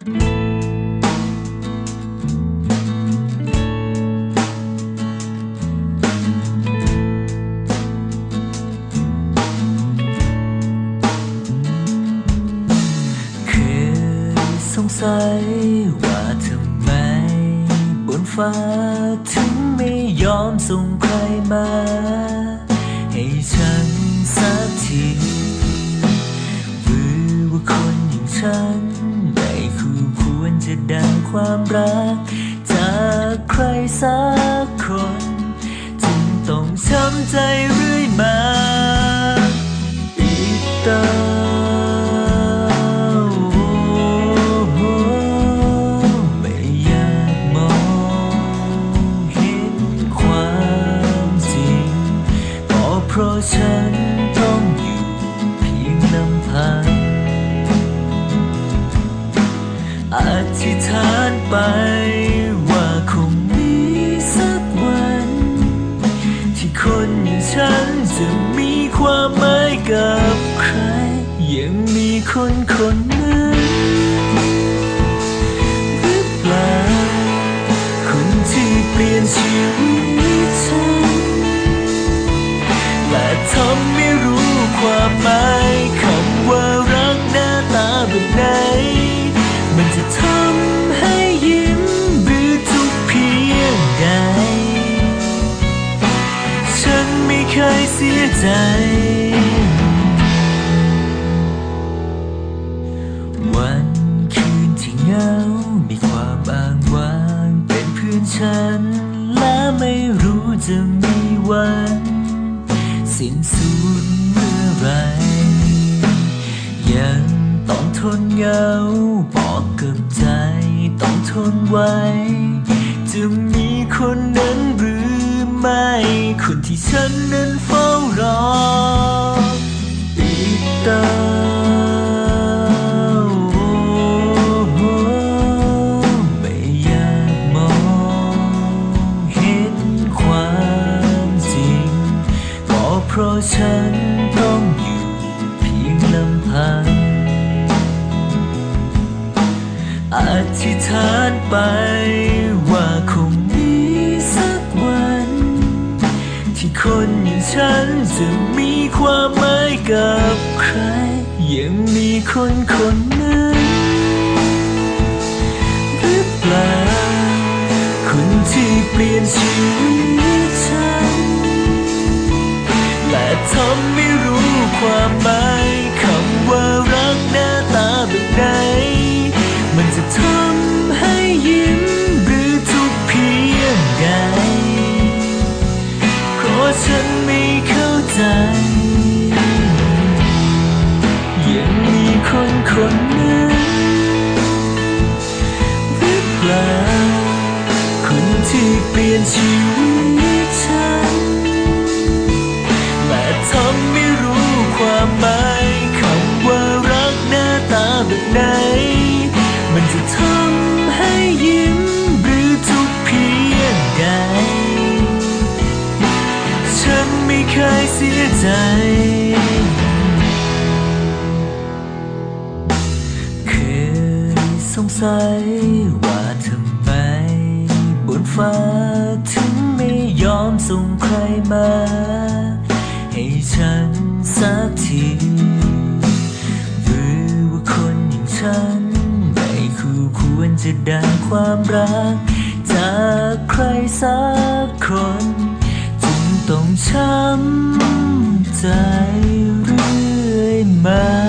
เคยสงสัยว่าทำไม บนฟ้าถึงไม่ยอมส่งใครมา ให้ฉัน ความรัก จากใครสักคน จึงต้องช้ำใจเรื่อยมาอีกตาไม่อยากมองเห็นความจริงก็เพราะฉัน ยังมีคนคนนั้นหรือเปล่าคนที่เปลี่ยนชีวิตฉันและทำไม่รู้ความหมายคำว่ารักหน้าตาแบบไหน มันจะทำให้ยิ้มหรือทุกเพียงใด ฉันไม่เคยเสียใจ มีความอ้างว้าง เป็นเพื่อนฉัน และไม่รู้จะมีวัน สิ้นสุดเมื่อไร ยังต้องทนเหงาบอกกับใจ ต้องทนไว้ จะมีคนนั้นหรือไม่ คนที่ฉันนั้นเฝ้ารอติดตา ก็เพราฉันต้องอยู่เพียงลำพัง อธิษฐานไปว่าคงมีสักวัน ที่คนอย่างฉันจะมีความหมายกับใคร ยังมีคนคนนั้นหรือเปล่าคนที่เปลี่ยนชีวิต และทำไม่รู้ความหมายคำว่ารักหน้าตาแบบไหน มันจะทำให้ยิ้มหรือทุกเพียงใดเพราะฉันไม่เข้าใจ ยังมีคนคนนั้นหรือเปล่าคนที่เปลี่ยนชีวิต แบบไหน มันจะทำให้ยิ้มหรือทุกเพียงใด ฉันไม่เคยเสียใจ เคยสงสัยว่าทำไมบนฟ้าถึงไม่ยอมส่งใครมา ให้ฉันสักที ฉัน ไม่คู่ควรจะดังความรัก จากใครสักคนจึงต้องช้ำใจเรื่อยมา